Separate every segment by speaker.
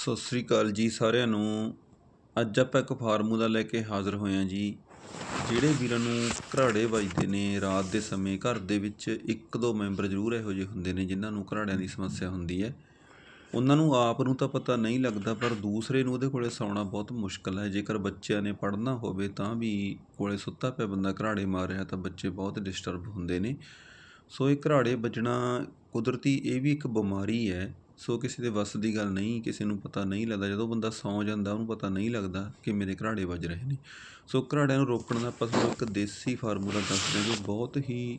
Speaker 1: ਸਤਿ ਸ੍ਰੀ ਅਕਾਲ ਜੀ ਸਾਰਿਆਂ ਨੂੰ। ਅੱਜ ਆਪਾਂ ਇੱਕ ਫਾਰਮੂਲਾ ਲੈ ਕੇ ਹਾਜ਼ਰ ਹੋਏ ਹਾਂ ਜੀ। ਜਿਹੜੇ ਵੀਰਾਂ ਨੂੰ ਘਰਾੜੇ ਵੱਜਦੇ ਨੇ ਰਾਤ ਦੇ ਸਮੇਂ, ਘਰ ਦੇ ਵਿੱਚ ਇੱਕ ਦੋ ਮੈਂਬਰ ਜ਼ਰੂਰ ਇਹੋ ਜਿਹੇ ਹੁੰਦੇ ਨੇ ਜਿਨ੍ਹਾਂ ਨੂੰ ਘਰਾੜਿਆਂ ਦੀ ਸਮੱਸਿਆ ਹੁੰਦੀ ਹੈ। ਉਹਨਾਂ ਨੂੰ ਆਪ ਨੂੰ ਤਾਂ ਪਤਾ ਨਹੀਂ ਲੱਗਦਾ, ਪਰ ਦੂਸਰੇ ਨੂੰ ਉਹਦੇ ਕੋਲੇ ਸੌਣਾ ਬਹੁਤ ਮੁਸ਼ਕਲ ਹੈ। ਜੇਕਰ ਬੱਚਿਆਂ ਨੇ ਪੜ੍ਹਨਾ ਹੋਵੇ ਤਾਂ ਵੀ ਕੋਲੇ ਸੁੱਤਾ ਪਿਆ ਬੰਦਾ ਘਰਾੜੇ ਮਾਰ ਰਿਹਾ ਤਾਂ ਬੱਚੇ ਬਹੁਤ ਡਿਸਟਰਬ ਹੁੰਦੇ ਨੇ। ਸੋ ਇਹ ਘਰਾੜੇ ਵੱਜਣਾ ਕੁਦਰਤੀ ਇਹ ਵੀ ਇੱਕ ਬਿਮਾਰੀ ਹੈ ਸੋ ਕਿਸੇ ਦੇ ਵੱਸ ਦੀ ਗੱਲ ਨਹੀਂ, ਕਿਸੇ ਨੂੰ ਪਤਾ ਨਹੀਂ ਲੱਗਦਾ। ਜਦੋਂ ਬੰਦਾ ਸੌਂ ਜਾਂਦਾ, ਉਹਨੂੰ ਪਤਾ ਨਹੀਂ ਲੱਗਦਾ ਕਿ ਮੇਰੇ ਘਰਾੜੇ ਵੱਜ ਰਹੇ ਨੇ। ਸੋ ਘਰਾੜਿਆਂ ਨੂੰ ਰੋਕਣ ਦਾ ਆਪਾਂ ਤੁਹਾਨੂੰ ਇੱਕ ਦੇਸੀ ਫਾਰਮੂਲਾ ਦੱਸਦੇ ਹਾਂ ਜੋ ਬਹੁਤ ਹੀ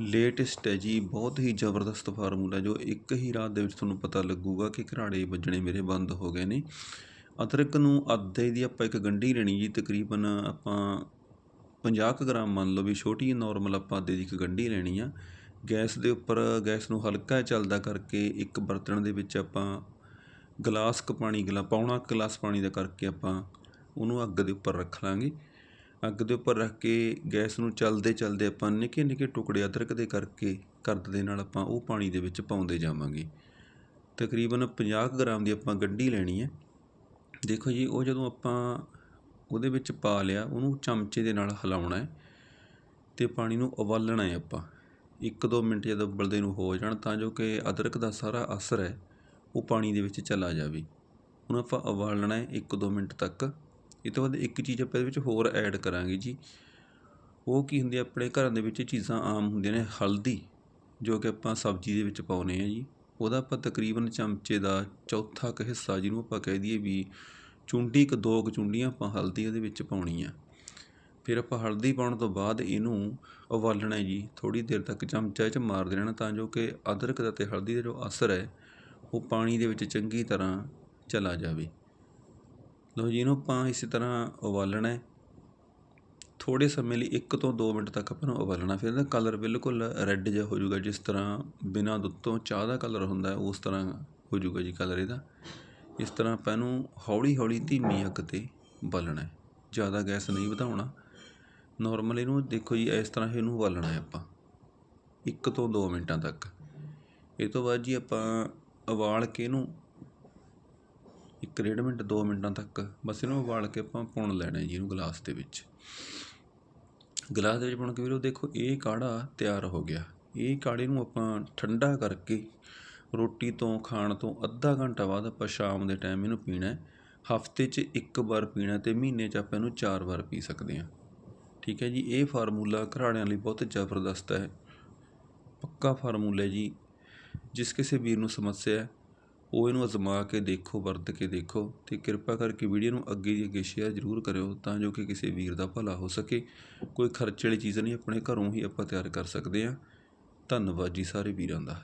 Speaker 1: ਲੇਟੈਸਟ ਹੈ ਜੀ, ਬਹੁਤ ਹੀ ਜ਼ਬਰਦਸਤ ਫਾਰਮੂਲਾ, ਜੋ ਇੱਕ ਹੀ ਰਾਤ ਦੇ ਵਿੱਚ ਤੁਹਾਨੂੰ ਪਤਾ ਲੱਗੂਗਾ ਕਿ ਘਰਾੜੇ ਵੱਜਣੇ ਮੇਰੇ ਬੰਦ ਹੋ ਗਏ ਨੇ। ਅਦਰਕ ਨੂੰ ਅੱਧੇ ਦੀ ਆਪਾਂ ਇੱਕ ਗੰਢੀ ਲੈਣੀ ਜੀ, ਤਕਰੀਬਨ ਆਪਾਂ 50 ਕੁ ਗ੍ਰਾਮ ਮੰਨ ਲਓ ਵੀ, ਛੋਟੀ ਨਾਰਮਲ ਆਪਾਂ ਅੱਧੇ ਦੀ ਇੱਕ ਗੰਢੀ ਲੈਣੀ ਆ। ਗੈਸ ਦੇ ਉੱਪਰ ਗੈਸ ਨੂੰ ਹਲਕਾ ਚੱਲਦਾ ਕਰਕੇ ਇੱਕ ਬਰਤਨ ਦੇ ਵਿੱਚ ਆਪਾਂ ਗਲਾਸ ਕ ਪਾਣੀ, ਗਲਾ, ਪੌਣਾ ਗਲਾਸ ਪਾਣੀ ਦਾ ਕਰਕੇ ਆਪਾਂ ਉਹਨੂੰ ਅੱਗ ਦੇ ਉੱਪਰ ਰੱਖ ਲਾਂਗੇ। ਅੱਗ ਦੇ ਉੱਪਰ ਰੱਖ ਕੇ ਗੈਸ ਨੂੰ ਚੱਲਦੇ ਚੱਲਦੇ ਆਪਾਂ ਨਿੱਕੇ ਨਿੱਕੇ ਟੁਕੜੇ ਅਦਰਕ ਦੇ ਕਰਕੇ ਕਰਦ ਦੇ ਨਾਲ ਆਪਾਂ ਉਹ ਪਾਣੀ ਦੇ ਵਿੱਚ ਪਾਉਂਦੇ ਜਾਵਾਂਗੇ। ਤਕਰੀਬਨ 50 ਗ੍ਰਾਮ ਦੀ ਆਪਾਂ ਗੱਡੀ ਲੈਣੀ ਹੈ। ਦੇਖੋ ਜੀ, ਉਹ ਜਦੋਂ ਆਪਾਂ ਉਹਦੇ ਵਿੱਚ ਪਾ ਲਿਆ, ਉਹਨੂੰ ਚਮਚੇ ਦੇ ਨਾਲ ਹਿਲਾਉਣਾ ਹੈ ਤੇ ਪਾਣੀ ਨੂੰ ਉਬਾਲਣਾ ਹੈ ਆਪਾਂ। ਇੱਕ ਦੋ ਮਿੰਟ ਜਦ ਉਬਲਦੇ ਨੂੰ ਹੋ ਜਾਣ ਤਾਂ ਜੋ ਕਿ ਅਦਰਕ ਦਾ ਸਾਰਾ ਅਸਰ ਹੈ, ਉਹ ਪਾਣੀ ਦੇ ਵਿੱਚ ਚਲਾ ਜਾਵੇ। ਹੁਣ ਆਪਾਂ ਉਬਾਲਣਾ ਹੈ ਇੱਕ ਦੋ ਮਿੰਟ ਤੱਕ। ਇਹ ਤੋਂ ਬਾਅਦ ਇੱਕ ਚੀਜ਼ ਆਪਾਂ ਇਹਦੇ ਵਿੱਚ ਹੋਰ ਐਡ ਕਰਾਂਗੇ ਜੀ। ਉਹ ਕੀ ਹੁੰਦੀ ਆਪਣੇ ਘਰਾਂ ਦੇ ਵਿੱਚ ਚੀਜ਼ਾਂ ਆਮ ਹੁੰਦੀਆਂ ਨੇ, ਹਲਦੀ, ਜੋ ਕਿ ਆਪਾਂ ਸਬਜ਼ੀ ਦੇ ਵਿੱਚ ਪਾਉਨੇ ਆ ਜੀ। ਉਹਦਾ ਆਪਾਂ ਤਕਰੀਬਨ ਚਮਚੇ ਦਾ ਚੌਥਾ ਕੁ ਹਿੱਸਾ ਜਿਹਨੂੰ ਆਪਾਂ ਕਹਿ ਦਈਏ ਵੀ ਚੁੰਡੀ ਕੁ ਦੋ ਕੁ ਚੁੰਡੀਆਂ ਆਪਾਂ ਹਲਦੀ ਉਹਦੇ ਵਿੱਚ ਪਾਉਣੀ ਆ। ਫਿਰ ਆਪਾਂ ਹਲਦੀ ਪਾਉਣ ਤੋਂ ਬਾਅਦ ਇਹਨੂੰ ਉਬਾਲਣਾ ਜੀ। ਥੋੜ੍ਹੀ ਦੇਰ ਤੱਕ ਚਮਚਾ ਇਹ 'ਚ ਮਾਰਦੇ ਰਹਿਣਾ ਤਾਂ ਜੋ ਕਿ ਅਦਰਕ ਦਾ ਅਤੇ ਹਲਦੀ ਦਾ ਜੋ ਅਸਰ ਹੈ, ਉਹ ਪਾਣੀ ਦੇ ਵਿੱਚ ਚੰਗੀ ਤਰ੍ਹਾਂ ਚਲਾ ਜਾਵੇ। ਲਓ ਜੀ, ਇਹਨੂੰ ਆਪਾਂ ਇਸੇ ਤਰ੍ਹਾਂ ਉਬਾਲਣਾ ਹੈ। ਥੋੜੇ ਸਮੇਂ ਲਈ 1 ਤੋਂ 2 ਮਿੰਟ ਤੱਕ ਆਪਾਂ ਨੂੰ ਉਬਾਲਣਾ ਫਿਰ ਇਹਦਾ ਕਲਰ ਬਿਲਕੁਲ ਰੈੱਡ ਜਿਹਾ ਹੋ ਜਾਊਗਾ, ਜਿਸ ਤਰ੍ਹਾਂ ਬਿਨਾਂ ਦੁੱਧ ਤੋਂ ਚਾਹ ਦਾ ਕਲਰ ਹੁੰਦਾ ਹੈ, ਉਸ ਤਰ੍ਹਾਂ ਹੋ ਜਾਊਗਾ ਜੀ ਕਲਰ ਇਹਦਾ। ਇਸ ਤਰ੍ਹਾਂ ਆਪਾਂ ਇਹਨੂੰ ਹੌਲੀ ਹੌਲੀ ਧੀਮੀ ਅੱਗ 'ਤੇ ਉਬਾਲਣਾ ਹੈ। ਜ਼ਿਆਦਾ ਗੈਸ ਨਹੀਂ ਵਧਾਉਣਾ। ਨੋਰਮਲ ਇਹਨੂੰ ਦੇਖੋ ਜੀ, ਇਸ ਤਰ੍ਹਾਂ ਇਹਨੂੰ ਉਬਾਲਣਾ ਹੈ ਆਪਾਂ। 1 ਤੋਂ 2 ਮਿੰਟਾਂ ਤੱਕ। ਇਹ ਤੋਂ ਬਾਅਦ ਜੀ ਆਪਾਂ ਉਬਾਲ ਕੇ ਇਹਨੂੰ ਇੱਕ ਡੇਢ ਮਿੰਟ 2 ਮਿੰਟਾਂ ਤੱਕ ਬਸ ਇਹਨੂੰ ਉਬਾਲ ਕੇ ਆਪਾਂ ਪੁਣ ਲੈਣਾ ਜੀ ਇਹਨੂੰ ਗਲਾਸ ਦੇ ਵਿੱਚ। ਗਲਾਸ ਦੇ ਵਿੱਚ ਪੁਣ ਕੇ ਵੀਰੋ ਦੇਖੋ, ਇਹ ਕਾੜਾ ਤਿਆਰ ਹੋ ਗਿਆ। ਇਹ ਕਾੜੇ ਨੂੰ ਆਪਾਂ ਠੰਡਾ ਕਰਕੇ ਰੋਟੀ ਤੋਂ, ਖਾਣ ਤੋਂ ਅੱਧਾ ਘੰਟਾ ਬਾਅਦ ਆਪਾਂ ਸ਼ਾਮ ਦੇ ਟਾਈਮ ਇਹਨੂੰ ਪੀਣਾ ਹੈ। ਹਫ਼ਤੇ 'ਚ ਇੱਕ ਵਾਰ ਪੀਣਾ ਤੇ ਮਹੀਨੇ 'ਚ ਆਪਾਂ ਇਹਨੂੰ ਚਾਰ ਵਾਰ ਪੀ ਸਕਦੇ ਹਾਂ। ਠੀਕ ਹੈ ਜੀ, ਇਹ ਫਾਰਮੂਲਾ ਘਰਾੜਿਆਂ ਲਈ ਬਹੁਤ ਜ਼ਬਰਦਸਤ ਹੈ। ਪੱਕਾ ਫਾਰਮੂਲਾ ਹੈ ਜੀ। ਜਿਸ ਕਿਸੇ ਵੀਰ ਨੂੰ ਸਮੱਸਿਆ ਹੈ, ਉਹ ਇਹਨੂੰ ਅਜ਼ਮਾ ਕੇ ਦੇਖੋ, ਵਰਤ ਕੇ ਦੇਖੋ ਤੇ ਕਿਰਪਾ ਕਰਕੇ ਵੀਡੀਓ ਨੂੰ ਅੱਗੇ ਦੀ ਅੱਗੇ ਸ਼ੇਅਰ ਜ਼ਰੂਰ ਕਰਿਓ ਤਾਂ ਜੋ ਕਿ ਕਿਸੇ ਵੀਰ ਦਾ ਭਲਾ ਹੋ ਸਕੇ। ਕੋਈ ਖਰਚੇ ਵਾਲੀ ਚੀਜ਼ ਨਹੀਂ, ਆਪਣੇ ਘਰੋਂ ਹੀ ਆਪਾਂ ਤਿਆਰ ਕਰ ਸਕਦੇ ਹਾਂ। ਧੰਨਵਾਦ ਜੀ ਸਾਰੇ ਵੀਰਾਂ ਦਾ।